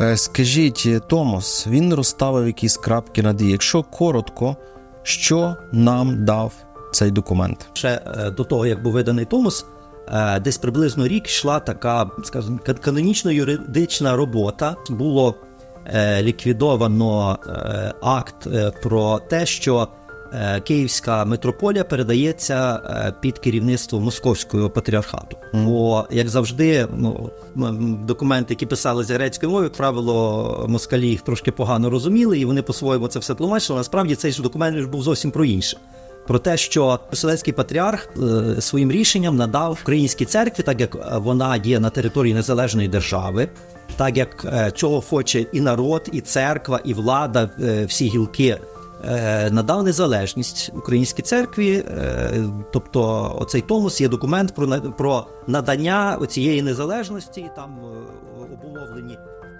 Е, Скажіть, Томос, він розставив якісь крапки над «і». Якщо коротко, що нам дав цей документ? Ще е, до того, як був виданий Томос, е, десь приблизно рік йшла така, скажімо, кан- канонічно-юридична робота. Було ліквідовано акт про те, що Київська митрополія передається е, під керівництво Московського патріархату. Бо, як завжди, ну, документи, які писалися грецькою мовою, як правило, москалі їх трошки погано розуміли, і вони по-своєму це все тлумачили. Насправді цей ж документ був зовсім про інше про те, що Вселенський патріарх е, своїм рішенням надав українській церкві, так як е, вона є на території незалежної держави, так як е, цього хоче і народ, і церква, і влада, е, всі гілки. Е, Надав незалежність українській церкві, е, тобто оцей томос є документ про про надання цієї незалежності. Там е, обумовлені